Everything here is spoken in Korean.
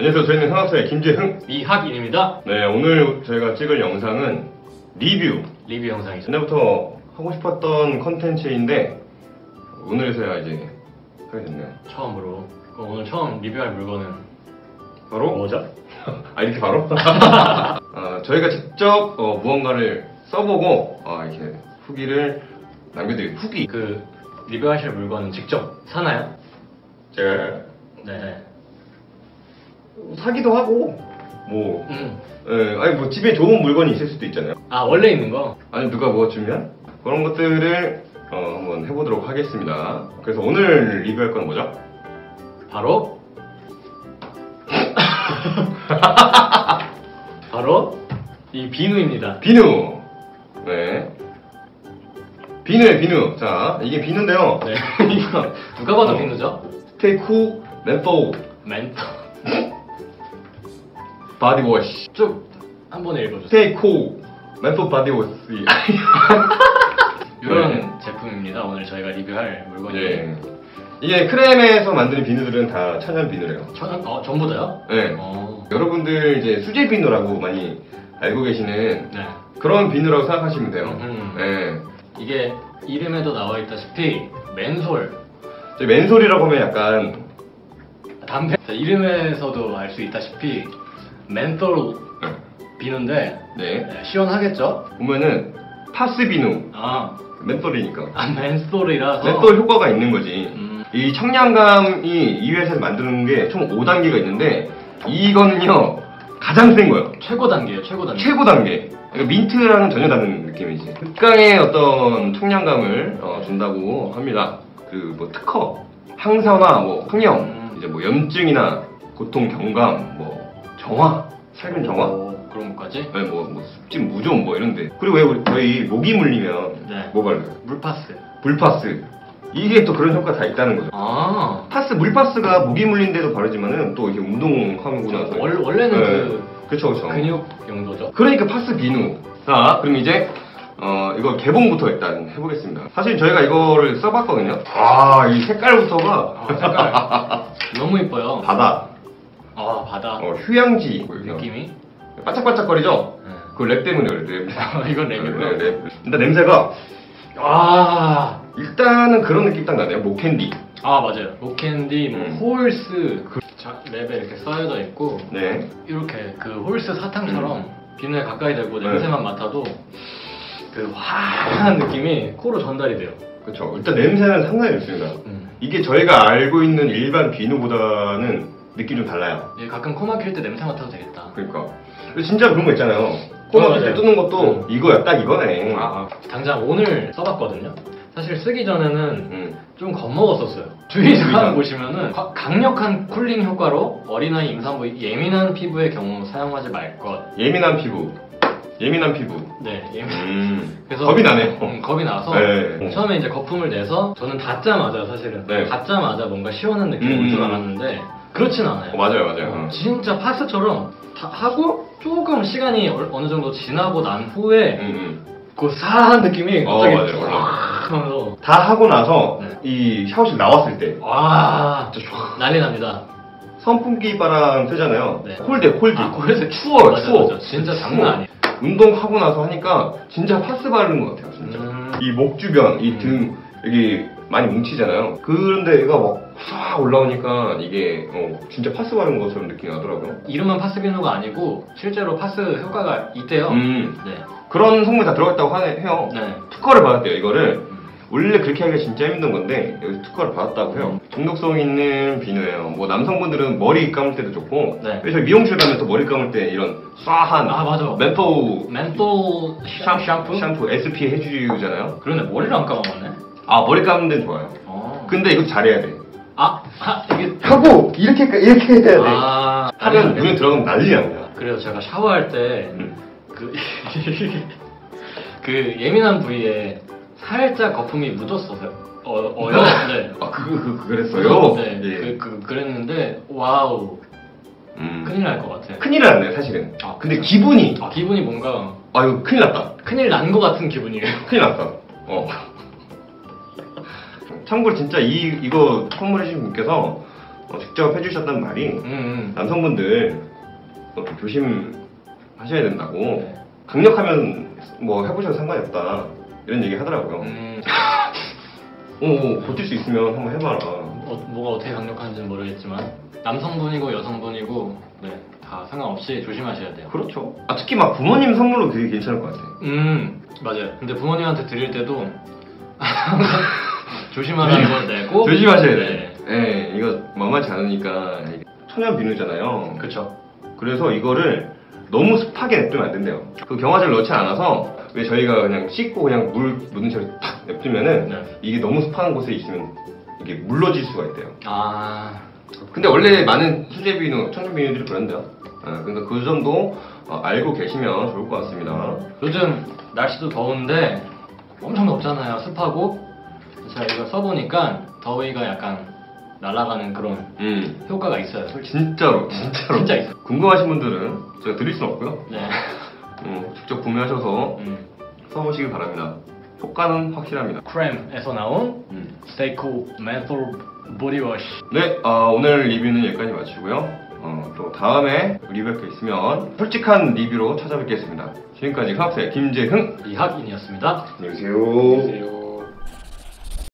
안녕하세요. 저희는 흥학사의 김재흥. 이학인입니다. 네, 오늘 저희가 찍을 영상은 리뷰. 리뷰 영상이죠. 전에부터 하고 싶었던 컨텐츠인데 오늘에서야 이제 하게 됐네요. 처음으로. 그럼 오늘 처음 리뷰할 물건은 바로 뭐죠? 아 이렇게 바로? 아, 저희가 직접 어, 무언가를 써보고 아, 이렇게 후기를 남겨드릴 후기. 그 리뷰하실 물건은 직접 사나요? 제가 네. 사기도 하고 뭐 음. 예, 아니 뭐 집에 좋은 물건이 있을 수도 있잖아요. 아 원래 있는 거? 아니 누가 뭐 주면 그런 것들을 어, 한번 해보도록 하겠습니다. 그래서 오늘 리뷰할 건 뭐죠? 바로 바로 이 비누입니다. 비누. 네. 비누에 비누. 자 이게 비누인데요. 네. 누가 봐도 어. 비누죠? 스테이쿠 멘토 멘토. 바디워시. 쭉한 번에 읽어주세요. 스테이쿠 멘토 바디워시. 이런 네. 제품입니다. 오늘 저희가 리뷰할 물건이 네. 이게 크렘에서 만드는 비누들은 다 천연 비누래요. 천, 어, 전부 다요? 네. 어. 여러분들 이제 수제 비누라고 많이 알고 계시는 네. 그런 비누라고 생각하시면 돼요. 음. 네. 이게 이름에도 나와 있다시피 맨솔 맨솔이라고 하면 약간 담배 자, 이름에서도 알 수 있다시피 멘톨 비누인데 네. 네, 시원하겠죠? 보면은 파스 비누 아, 멘톨이니까 아 맨솔이라서 멘톨 효과가 있는 거지. 음, 이 청량감이 이 회사에서 만드는 게 총 5단계가 있는데 이거는요 가장 센 거예요. 최고 단계예요 최고 단계 최고 단계. 그러니까 민트랑은 전혀 다른 느낌이지. 극강의 어떤 청량감을 어, 준다고 합니다. 그 뭐 특허, 항산화, 뭐 항염, 음. 이제 뭐 염증이나 고통 경감, 뭐 정화, 살균 정화, 오, 그런 것까지 네, 뭐, 뭐 습진 무좀 뭐 이런데. 그리고 왜 우리 저희 모기 물리면 네. 뭐 발라요? 물파스 불파스. 이게 또 그런 효과 다 있다는 거죠. 아 파스 물파스가 모기 물린데도 바르지만은 또 이렇게 운동하고 나서 원, 원래는 네. 그 그쵸 그쵸. 근육 용도죠 그러니까 파스 비누. 자, 그럼 이제 어 이거 개봉부터 일단 해보겠습니다. 사실 저희가 이거를 써봤거든요. 아, 이 색깔부터가 아, 색깔 너무 이뻐요 바다, 아 바다 어, 휴양지 느낌이 반짝반짝거리죠. 네. 그랩 때문에 그래. 랩. 아, 이건 랩이고요 네, 랩. 일단 냄새가 아, 일단은 그런 느낌 딱 나네요. 목캔디. 아 맞아요. 로캔디, 뭐 음. 홀스 그 자, 랩에 이렇게 쌓여져 있고 네. 이렇게 그 홀스 사탕처럼 비누에 가까이 대고 네. 냄새만 맡아도 그 화한 느낌이 코로 전달이 돼요. 그렇죠. 일단 냄새는 상당히 좋습니다. 음. 이게 저희가 알고 있는 일반 비누보다는 느낌이 좀 달라요. 예, 가끔 코 막힐 때 냄새 맡아도 되겠다. 그러니까. 진짜 그런 거 있잖아요. 코 막힐 어, 때. 뜨는 것도 음. 이거야, 딱 이거네. 아, 당장 오늘 써봤거든요. 사실 쓰기 전에는 음. 좀 겁먹었었어요. 주의사항 주의사항. 보시면은 가- 강력한 쿨링 효과로 어린아이 임산부 예민한 피부의 경우 사용하지 말 것. 예민한 피부. 예민한 피부. 네, 예민. 음. 그래서 겁이 나네요. 음, 겁이 나서 네. 처음에 이제 거품을 내서 저는 닫자마자 사실은 네. 닫자마자 뭔가 시원한 느낌이 올줄 음. 알았는데 그렇진 않아요. 어, 맞아요, 맞아요. 어, 어. 진짜 파스처럼 다 하고 조금 시간이 어- 어느 정도 지나고 난 후에 음, 음. 그 사한 느낌이 어, 갑자기 맞아요. 쫙 하면서 다 하고 나서 네. 이 샤워실 나왔을 때 와 진짜 쫙 난리 납니다. 선풍기 바람 뜨잖아요. 네. 콜대, 콜디. 아, 그래서 추워요, 맞아, 추워. 맞아. 진짜 장난 추워. 아니에요. 운동하고 나서 하니까 진짜 파스 바르는 것 같아요, 진짜. 음. 이목 주변, 이 음. 등 여기 많이 뭉치잖아요. 그런데 얘가 막 싹 올라오니까 이게 어, 진짜 파스 바른 것처럼 느낌이 나더라고요. 이름은 파스 비누가 아니고 실제로 파스 효과가 있대요. 음, 네. 그런 성분이 다 들어갔다고 하네, 해요. 네. 특허를 받았대요, 이거를. 음. 원래 그렇게 하기가 진짜 힘든 건데 여기서 특허를 받았다고 해요. 중독성 있는 비누예요. 뭐 남성분들은 머리 감을 때도 좋고 네. 왜 저희 미용실 가면 또 머리 감을 때 이런 쏴한 아 맞아. 멘토 멘토 샴, 샴푸? 샴푸 SP 해주잖아요. 그러네 머리를 안 감아봤네. 아 머리 감는 데는 좋아요. 어. 근데 이거 잘해야 돼. 아, 아 이게 하고 이렇게 이렇게 해야 돼. 아 하면 아니, 눈에 들어가면 난리 납니다. 그래서 제가 샤워할 때 음. 그, 그 예민한 부위에 살짝 거품이 묻었어요. 어, 어요? 네. 아 그거 그, 그랬어요. 네. 예. 그, 그, 그랬는데, 와우. 음. 큰일 날 것 같아. 큰일 났네 사실은. 아, 근데. 기분이 아, 기분이 뭔가 아 이거 큰일 났다. 큰일 난 것 같은 기분이에요. 큰일 났다. 어. 참고로 진짜 이 이거 선물해주신 분께서 어, 직접 해주셨던 말이 음, 음. 남성분들 어, 좀 조심하셔야 된다고 네. 강력하면 뭐 해보셔도 상관이 없다 이런 얘기 하더라고요. 음, 어, 어, 버틸 수 있으면 한번 해봐라. 어, 뭐가 어떻게 강력한지는 모르겠지만 남성분이고 여성분이고 네, 다 상관없이 조심하셔야 돼요. 그렇죠. 아, 특히 막 부모님 선물로 되게 괜찮을 것 같아. 음 맞아요. 근데 부모님한테 드릴 때도 조심하라는 걸 내고 조심하셔야 네. 돼. 예, 이거 만만치 않으니까 천연 비누잖아요. 그렇죠. 그래서 이거를 너무 습하게 냅두면 안 된대요. 그 경화제를 넣지 않아서 왜 저희가 그냥 씻고 그냥 물 묻은 채로 탁 냅두면은 네. 이게 너무 습한 곳에 있으면 이게 물러질 수가 있대요. 아 근데 원래 많은 수제 비누, 천연 비누들이 그런데요. 어, 그러니까 그 점도 어, 알고 계시면 좋을 것 같습니다. 요즘 날씨도 더운데 엄청 덥잖아요. 습하고 제가 이거 써보니까 더위가 약간 날아가는 그런 음, 효과가 있어요. 솔직히 진짜로, 진짜로. 진짜 있어. 궁금하신 분들은 제가 드릴 순 없고요. 네. 음, 직접 구매하셔서 음. 써보시길 바랍니다. 효과는 확실합니다. 크렘에서 나온 음. 스테이코 멘톨 보디워시. 네, 어, 오늘 리뷰는 여기까지 마치고요. 어, 또 다음에 리뷰할 게 있으면 솔직한 리뷰로 찾아뵙겠습니다. 지금까지 카페 김재흥. 이학인이었습니다. 안녕히 계세요. 안녕히 계세요.